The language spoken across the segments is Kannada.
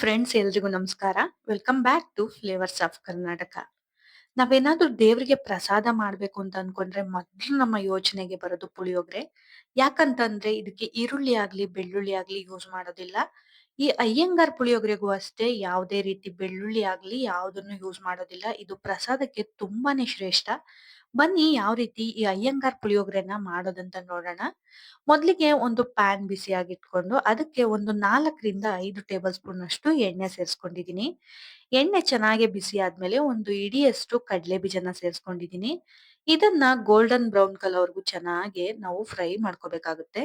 ಫ್ರೆಂಡ್ಸ್ ಎಲ್ರಿಗೂ ನಮಸ್ಕಾರ. Welcome back to flavours of Karnataka ನಾವೇನಾದ್ರೂ ದೇವರಿಗೆ ಪ್ರಸಾದ ಮಾಡಬೇಕು ಅಂತ ಅನ್ಕೊಂಡ್ರೆ ಮೊದಲು ನಮ್ಮ ಯೋಚನೆಗೆ ಬರೋದು ಪುಳಿಯೋಗರೆ. ಯಾಕಂತಂದ್ರೆ ಇದಕ್ಕೆ ಈರುಳ್ಳಿ ಆಗ್ಲಿ, ಬೆಳ್ಳುಳ್ಳಿ ಆಗ್ಲಿ ಯೂಸ್ ಮಾಡೋದಿಲ್ಲ. ಈ ಅಯ್ಯಂಗಾರ್ ಪುಳಿಯೋಗರೆಗೂ ಅಷ್ಟೇ ಯಾವುದೇ ರೀತಿ ಬೆಳ್ಳುಳ್ಳಿ ಆಗ್ಲಿ ಯಾವುದನ್ನು ಯೂಸ್ ಮಾಡೋದಿಲ್ಲ. ಇದು ಪ್ರಸಾದಕ್ಕೆ ತುಂಬಾನೇ ಶ್ರೇಷ್ಠ. ಬನ್ನಿ ಯಾವ ರೀತಿ ಈ ಅಯ್ಯಂಗಾರ್ ಪುಳಿಯೋಗರೆನ ಮಾಡೋದಂತ ನೋಡೋಣ. ಮೊದಲಿಗೆ ಒಂದು ಪ್ಯಾನ್ ಬಿಸಿಯಾಗಿಟ್ಕೊಂಡು ಅದಕ್ಕೆ ಒಂದು ನಾಲ್ಕರಿಂದ ಐದು ಟೇಬಲ್ ಸ್ಪೂನ್ ಅಷ್ಟು ಎಣ್ಣೆ ಸೇರಿಸ್ಕೊಂಡಿದ್ದೀನಿ. ಎಣ್ಣೆ ಚೆನ್ನಾಗಿ ಬಿಸಿ ಆದ್ಮೇಲೆ ಒಂದು ಇಡಿಯಷ್ಟು ಕಡಲೆ ಬೀಜನ ಸೇರಿಸ್ಕೊಂಡಿದ್ದೀನಿ. ಇದನ್ನ ಗೋಲ್ಡನ್ ಬ್ರೌನ್ ಕಲರ್ಗೂ ಚೆನ್ನಾಗಿ ನಾವು ಫ್ರೈ ಮಾಡ್ಕೋಬೇಕಾಗುತ್ತೆ.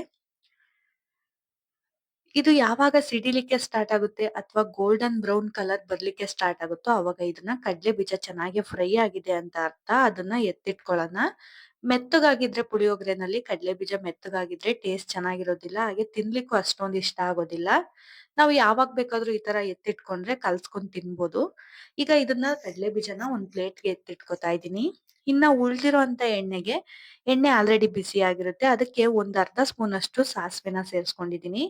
ಇದು ಯಾವಾಗ ಸಿಡಿಲಿಕ್ಕೆ ಸ್ಟಾರ್ಟ್ ಆಗುತ್ತೆ ಅಥವಾ ಗೋಲ್ಡನ್ ಬ್ರೌನ್ ಕಲರ್ ಬರ್ಲಿಕ್ಕೆ ಸ್ಟಾರ್ಟ್ ಆಗುತ್ತೋ ಅವಾಗ ಇದನ್ನ ಕಡ್ಲೆ ಬೀಜ ಚೆನ್ನಾಗಿ ಫ್ರೈ ಆಗಿದೆ ಅಂತ ಅರ್ಥ. ಅದನ್ನ ಎತ್ತಿಟ್ಕೊಳ್ಳೋಣ. ಮೆತ್ತಗಾಗಿದ್ರೆ ಪುಳಿಯೋಗರೆನಲ್ಲಿ ಕಡ್ಲೆ ಬೀಜ ಮೆತ್ತಗಾಗಿದ್ರೆ ಟೇಸ್ಟ್ ಚೆನ್ನಾಗಿರೋದಿಲ್ಲ, ಹಾಗೆ ತಿನ್ಲಿಕ್ಕೂ ಅಷ್ಟೊಂದು ಇಷ್ಟ ಆಗೋದಿಲ್ಲ. ನಾವು ಯಾವಾಗ ಬೇಕಾದ್ರೂ ಈ ತರ ಎತ್ತಿಟ್ಕೊಂಡ್ರೆ ಕಲ್ಸ್ಕೊಂಡ್ ತಿನ್ಬೋದು. ಈಗ ಇದನ್ನ ಕಡ್ಲೆ ಬೀಜನ ಒಂದ್ ಪ್ಲೇಟ್ಗೆ ಎತ್ತಿಟ್ಕೊತಾ ಇದ್ದೀನಿ. ಇನ್ನ ಉಳ್ದಿರೋಂತ ಎಣ್ಣೆಗೆ, ಎಣ್ಣೆ ಆಲ್ರೆಡಿ ಬಿಸಿ ಆಗಿರುತ್ತೆ. ಅದಕ್ಕೆ ಒಂದ್ ಅರ್ಧ ಸ್ಪೂನ್ ಅಷ್ಟು ಸಾಸಿವೆನ ಸೇರಿಸ್ಕೊಂಡಿದ್ದೀನಿ.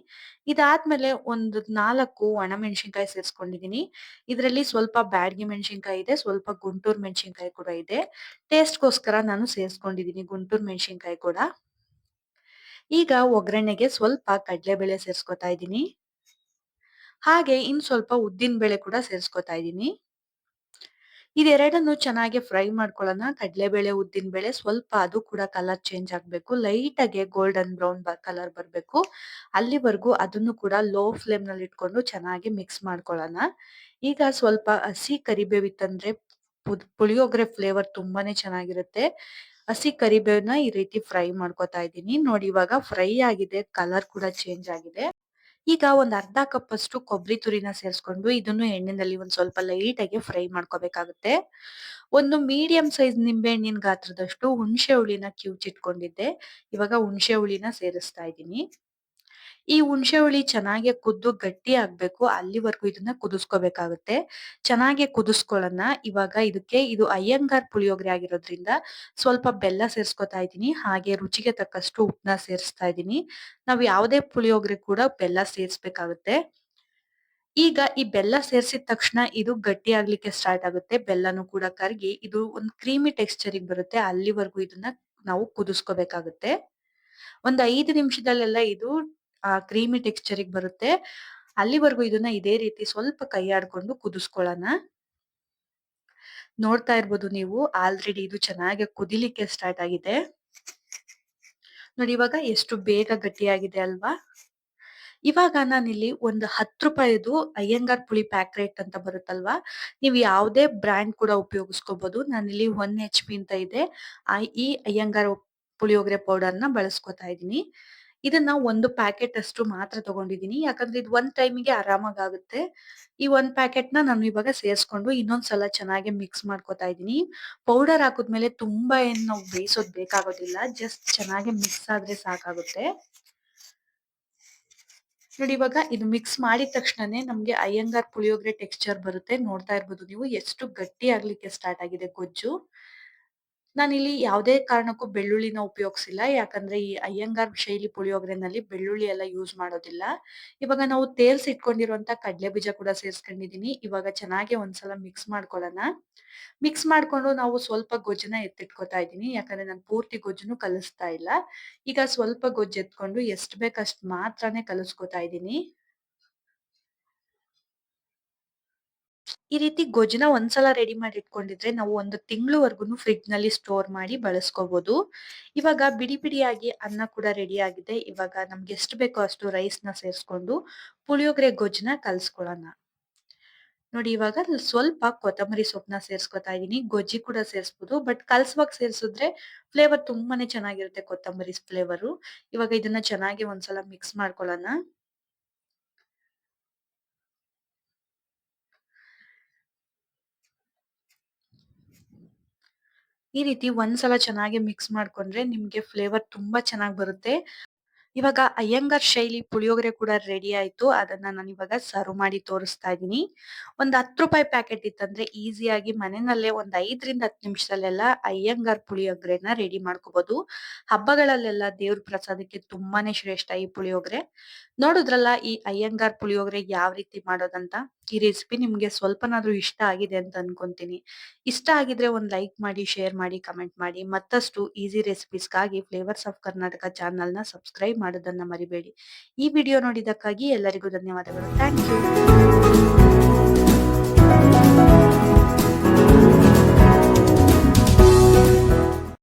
ಇದಾದ್ಮೇಲೆ ಒಂದು ನಾಲ್ಕು ಒಣಮೆಣಸಿನ್ಕಾಯಿ ಸೇರಿಸ್ಕೊಂಡಿದ್ದೀನಿ. ಇದರಲ್ಲಿ ಸ್ವಲ್ಪ ಬ್ಯಾಡ್ಗಿ ಮೆಣಸಿನ್ಕಾಯಿ ಇದೆ, ಸ್ವಲ್ಪ ಗುಂಟೂರ್ ಮೆಣಸಿನ್ಕಾಯಿ ಕೂಡ ಇದೆ. ಟೇಸ್ಟ್ಗೋಸ್ಕರ ನಾನು ಸೇರಿಸ್ಕೊಂಡಿದ್ದೀನಿ ಗುಂಟೂರ್ ಮೆಣಸಿನ್ಕಾಯಿ ಕೂಡ. ಈಗ ಒಗ್ಗರಣೆಗೆ ಸ್ವಲ್ಪ ಕಡಲೆಬೇಳೆ ಸೇರಿಸ್ಕೊತಾ ಇದ್ದೀನಿ. ಹಾಗೆ ಇನ್ ಸ್ವಲ್ಪ ಉದ್ದಿನ ಬೇಳೆ ಕೂಡ ಸೇರಿಸ್ಕೊತಾ ಇದ್ದೀನಿ. ಇದೆರಡನ್ನು ಚೆನ್ನಾಗಿ ಫ್ರೈ ಮಾಡ್ಕೊಳ್ಳೋಣ. ಕಡಲೆಬೇಳೆ, ಉದ್ದಿನ ಬೇಳೆ ಸ್ವಲ್ಪ ಅದು ಕೂಡ ಕಲರ್ ಚೇಂಜ್ ಆಗಬೇಕು. ಲೈಟ್ ಆಗಿ ಗೋಲ್ಡನ್ ಬ್ರೌನ್ ಕಲರ್ ಬರಬೇಕು. ಅಲ್ಲಿವರೆಗೂ ಅದನ್ನು ಕೂಡ ಲೋ ಫ್ಲೇಮ್ನಲ್ಲಿ ಇಟ್ಕೊಂಡು ಚೆನ್ನಾಗಿ ಮಿಕ್ಸ್ ಮಾಡ್ಕೊಳ್ಳೋಣ. ಈಗ ಸ್ವಲ್ಪ ಹಸಿ ಕರಿಬೇವಿತ್ತಂದ್ರೆ ಪುಳಿಯೋಗರೆ ಫ್ಲೇವರ್ ತುಂಬಾನೇ ಚೆನ್ನಾಗಿರುತ್ತೆ. ಹಸಿ ಕರಿಬೇವನ್ನ ಈ ರೀತಿ ಫ್ರೈ ಮಾಡ್ಕೊತಾ ಇದ್ದೀನಿ. ನೋಡಿ ಇವಾಗ ಫ್ರೈ ಆಗಿದೆ ಕಲರ್ ಕೂಡ ಚೇಂಜ್ ಆಗಿದೆ. ಈಗ ಒಂದ್ ಅರ್ಧ ಕಪ್ ಅಷ್ಟು ಕೊಬ್ಬರಿ ತುರಿನ ಸೇರಿಸ್ಕೊಂಡು ಇದನ್ನು ಎಣ್ಣೆನಲ್ಲಿ ಒಂದ್ ಸ್ವಲ್ಪ ಲೈಟ್ ಆಗಿ ಫ್ರೈ ಮಾಡ್ಕೋಬೇಕಾಗುತ್ತೆ. ಒಂದು ಮೀಡಿಯಂ ಸೈಜ್ ನಿಂಬೆಹಣ್ಣಿನ ಗಾತ್ರದಷ್ಟು ಹುಣಸೆ ಹುಳಿನ ಕಿವುಚಿಟ್ಕೊಂಡಿದ್ದೆ ಇವಾಗ ಹುಣಸೆ ಹುಳಿನ ಸೇರಿಸ್ತಾ ಇದ್ದೀನಿ. ಈ ಹುಣಸೆ ಹುಳಿ ಚೆನ್ನಾಗಿ ಕುದ್ದು ಗಟ್ಟಿ ಆಗ್ಬೇಕು, ಅಲ್ಲಿವರೆಗೂ ಇದನ್ನ ಕುದಿಸ್ಕೋಬೇಕಾಗುತ್ತೆ. ಚೆನ್ನಾಗಿ ಕುದಿಸ್ಕೊಳ್ಳೋಣ. ಇವಾಗ ಇದಕ್ಕೆ ಇದು ಅಯ್ಯಂಗಾರ್ ಪುಳಿಯೋಗರೆ ಆಗಿರೋದ್ರಿಂದ ಸ್ವಲ್ಪ ಬೆಲ್ಲ ಸೇರಿಸ್ಕೊತಾ ಇದ್ದೀನಿ. ಹಾಗೆ ರುಚಿಗೆ ತಕ್ಕಷ್ಟು ಉಪ್ಪನ್ನ ಸೇರಿಸ್ತಾ ಇದ್ದೀನಿ. ನಾವು ಯಾವುದೇ ಪುಳಿಯೋಗರೆ ಕೂಡ ಬೆಲ್ಲ ಸೇರಿಸ್ಬೇಕಾಗುತ್ತೆ. ಈಗ ಈ ಬೆಲ್ಲ ಸೇರಿಸಿದ ತಕ್ಷಣ ಇದು ಗಟ್ಟಿ ಆಗ್ಲಿಕ್ಕೆ ಸ್ಟಾರ್ಟ್ ಆಗುತ್ತೆ. ಬೆಲ್ಲನೂ ಕೂಡ ಕರಗಿ ಇದು ಒಂದು ಕ್ರೀಮಿ ಟೆಕ್ಸ್ಚರಿಗೆ ಬರುತ್ತೆ. ಅಲ್ಲಿವರೆಗೂ ಇದನ್ನ ನಾವು ಕುದಿಸ್ಕೋಬೇಕಾಗುತ್ತೆ. ಒಂದ್ ಐದು ನಿಮಿಷದಲ್ಲೆಲ್ಲ ಇದು ಆ ಕ್ರೀಮಿ ಟೆಕ್ಸ್ಚರಿಗೆ ಬರುತ್ತೆ. ಅಲ್ಲಿವರೆಗೂ ಇದನ್ನ ಇದೇ ರೀತಿ ಸ್ವಲ್ಪ ಕೈ ಆಡ್ಕೊಂಡು ಕುದಿಸ್ಕೊಳ್ಳೋಣ. ನೋಡ್ತಾ ಇರ್ಬೋದು ನೀವು, ಆಲ್ರೆಡಿ ಇದು ಚೆನ್ನಾಗಿ ಕುದಿಲಿಕ್ಕೆ ಸ್ಟಾರ್ಟ್ ಆಗಿದೆ. ನೋಡಿ, ಇವಾಗ ಎಷ್ಟು ಬೇಗ ಗಟ್ಟಿಯಾಗಿದೆ ಅಲ್ವಾ? ಇವಾಗ ಇಲ್ಲಿ ಒಂದು ಹತ್ತು ರೂಪಾಯಿದು ಅಯ್ಯಂಗಾರ್ ಪುಳಿ ಪ್ಯಾಕೆಟ್ ಅಂತ ಬರುತ್ತಲ್ವಾ? ನೀವು ಯಾವುದೇ ಬ್ರ್ಯಾಂಡ್ ಕೂಡ ಉಪಯೋಗಿಸ್ಕೋಬಹುದು ನಾನಿಲ್ಲಿ ಒನ್ ಎಚ್ ಪಿ ಅಂತ ಇದೆ. ಈ ಅಯ್ಯಂಗಾರ್ ಪುಳಿಯೋಗರೆ ಪೌಡರ್ನ ಬಳಸ್ಕೊತಾ ಇದ್ದೀನಿ. ಇದನ್ನ ಒಂದು ಪ್ಯಾಕೆಟ್ ಅಷ್ಟು ಮಾತ್ರ ತಗೊಂಡಿದ್ದೀನಿ. ಯಾಕಂದ್ರೆ ಇದು ಒಂದ್ ಟೈಮಿಗೆ ಆರಾಮಾಗುತ್ತೆ ಈ ಒಂದ್ ಪ್ಯಾಕೆಟ್ನ ನಾನು ಇವಾಗ ಸೇರಿಸ್ಕೊಂಡು ಇನ್ನೊಂದ್ಸಲ ಚೆನ್ನಾಗಿ ಮಿಕ್ಸ್ ಮಾಡ್ಕೊತಾ ಇದ್ದೀನಿ. ಪೌಡರ್ ಹಾಕಿದ್ಮೇಲೆ ತುಂಬಾ ಏನ್ ನಾವು ಬೇಯಿಸೋದ್ ಬೇಕಾಗೋದಿಲ್ಲ. ಜಸ್ಟ್ ಚೆನ್ನಾಗಿ ಮಿಕ್ಸ್ ಆದ್ರೆ ಸಾಕಾಗುತ್ತೆ. ನೋಡಿ ಇವಾಗ ಇದು ಮಿಕ್ಸ್ ಮಾಡಿದ ತಕ್ಷಣನೇ ನಮ್ಗೆ ಅಯ್ಯಂಗಾರ್ ಪುಳಿಯೋಗರೆ ಟೆಕ್ಸ್ಚರ್ ಬರುತ್ತೆ. ನೋಡ್ತಾ ಇರ್ಬೋದು ನೀವು. ಎಷ್ಟು ಗಟ್ಟಿ ಆಗ್ಲಿಕ್ಕೆ ಸ್ಟಾರ್ಟ್ ಆಗಿದೆ ಗೊಜ್ಜು. ನಾನಿಲ್ಲಿ ಯಾವುದೇ ಕಾರಣಕ್ಕೂ ಬೆಳ್ಳುಳ್ಳಿನ ಉಪಯೋಗಿಸಿಲ್ಲ. ಯಾಕಂದ್ರೆ ಈ ಅಯ್ಯಂಗಾರ್ ಶೈಲಿ ಪುಳಿಯೋಗರೆನಲ್ಲಿ ಬೆಳ್ಳುಳ್ಳಿ ಎಲ್ಲ ಯೂಸ್ ಮಾಡೋದಿಲ್ಲ. ಇವಾಗ ನಾವು ತೇಲ್ಸಿ ಇಟ್ಕೊಂಡಿರುವಂತ ಕಡಲೆ ಬೀಜ ಕೂಡ ಸೇರಿಸ್ಕೊಂಡಿದೀನಿ. ಇವಾಗ ಚೆನ್ನಾಗಿ ಒಂದ್ಸಲ ಮಿಕ್ಸ್ ಮಾಡ್ಕೊಳ್ಳೋಣ. ಮಿಕ್ಸ್ ಮಾಡ್ಕೊಂಡು ನಾವು ಸ್ವಲ್ಪ ಗೊಜ್ಜನ್ನ ಎತ್ತಿಟ್ಕೊತಾ ಇದ್ದೀನಿ. ಯಾಕಂದ್ರೆ ನಾನು ಪೂರ್ತಿ ಗೊಜ್ಜನ್ನು ಕಲಿಸ್ತಾ ಇಲ್ಲ. ಈಗ ಸ್ವಲ್ಪ ಗೊಜ್ಜು ಎತ್ಕೊಂಡು ಎಷ್ಟು ಬೇಕಷ್ಟು ಮಾತ್ರನೇ ಕಲಿಸ್ಕೊತಾ ಇದ್ದೀನಿ. ಈ ರೀತಿ ಗೊಜ್ಜನ ಒಂದ್ಸಲ ರೆಡಿ ಮಾಡಿ ಇಟ್ಕೊಂಡಿದ್ರೆ ನಾವು ಒಂದು ತಿಂಗಳವರೆಗೂ ಫ್ರಿಡ್ಜ್ನಲ್ಲಿ ಸ್ಟೋರ್ ಮಾಡಿ ಬಳಸ್ಕೋಬಹುದು ಇವಾಗ ಬಿಡಿ ಬಿಡಿಯಾಗಿ ಅನ್ನ ಕೂಡ ರೆಡಿ ಆಗಿದೆ. ಇವಾಗ ನಮ್ಗೆ ಎಷ್ಟು ಬೇಕೋ ಅಷ್ಟು ರೈಸ್ನ ಸೇರಿಸ್ಕೊಂಡು ಪುಳಿಯೋಗರೆ ಗೊಜ್ಜನ ಕಲ್ಸ್ಕೊಳ್ಳೋಣ. ನೋಡಿ ಇವಾಗ ಸ್ವಲ್ಪ ಕೊತ್ತಂಬರಿ ಸೊಪ್ಪನ್ನ ಸೇರ್ಸ್ಕೊತಾ ಇದೀನಿ. ಗೊಜ್ಜಿ ಕೂಡ ಸೇರಿಸ್ಬೋದು. ಬಟ್ ಕಲ್ಸುವಾಗ ಸೇರಿಸಿದ್ರೆ ಫ್ಲೇವರ್ ತುಂಬಾನೇ ಚೆನ್ನಾಗಿರುತ್ತೆ ಕೊತ್ತಂಬರಿ ಫ್ಲೇವರು ಇವಾಗ ಇದನ್ನ ಚೆನ್ನಾಗಿ ಒಂದ್ಸಲ ಮಿಕ್ಸ್ ಮಾಡ್ಕೊಳ್ಳೋಣ. ಈ ರೀತಿ ಒಂದ್ಸಲ ಚೆನ್ನಾಗಿ ಮಿಕ್ಸ್ ಮಾಡ್ಕೊಂಡ್ರೆ ನಿಮ್ಗೆ ಫ್ಲೇವರ್ ತುಂಬಾ ಚೆನ್ನಾಗಿ ಬರುತ್ತೆ ಇವಾಗ ಅಯ್ಯಂಗಾರ್ ಶೈಲಿ ಪುಳಿಯೋಗರೆ ಕೂಡ ರೆಡಿ ಆಯ್ತು. ಅದನ್ನ ಇವಾಗ ಸರ್ವ್ ಮಾಡಿ ತೋರಿಸ್ತಾ ಇದ್ದೀನಿ. ಒಂದು ಹತ್ತು ರೂಪಾಯಿ ಪ್ಯಾಕೆಟ್ ಇತ್ತಂದ್ರೆ ಈಸಿಯಾಗಿ ಮನೆಯಲ್ಲೇ ಒಂದ್ 5ರಿಂದ 10 ನಿಮಿಷದಲ್ಲೆಲ್ಲ ಅಯ್ಯಂಗಾರ್ ಪುಳಿಯೋಗರೆನ ರೆಡಿ ಮಾಡ್ಕೋಬಹುದು. ಹಬ್ಬಗಳಲ್ಲೆಲ್ಲ ದೇವ್ರ ಪ್ರಸಾದಕ್ಕೆ ತುಂಬಾನೇ ಶ್ರೇಷ್ಠ ಈ ಪುಳಿಯೋಗರೆ. ನೋಡುದ್ರಲ್ಲ ಈ ಅಯ್ಯಂಗಾರ್ ಪುಳಿಯೋಗರೆ ಯಾವ ರೀತಿ ಮಾಡೋದಂತ. ಈ ರೆಸಿಪಿ ನಿಮ್ಗೆ ಸ್ವಲ್ಪನಾದ್ರೂ ಇಷ್ಟ ಆಗಿದೆ ಅಂತ ಅನ್ಕೊಂತೀನಿ. ಇಷ್ಟ ಆಗಿದ್ರೆ ಒಂದ್ ಲೈಕ್ ಮಾಡಿ, ಶೇರ್ ಮಾಡಿ, ಕಮೆಂಟ್ ಮಾಡಿ. ಮತ್ತಷ್ಟು ಈಸಿ ರೆಸಿಪೀಸ್‌ಗಾಗಿ ಫ್ಲೇವರ್ಸ್ ಆಫ್ ಕರ್ನಾಟಕ ಚಾನಲ್‌ನ ಸಬ್ಸ್ಕ್ರೈಬ್ ಮಾಡೋದನ್ನ ಮರಿಬೇಡಿ. ಈ ವಿಡಿಯೋ ನೋಡಿದಕ್ಕಾಗಿ ಎಲ್ಲರಿಗೂ ಧನ್ಯವಾದಗಳು. Thank you.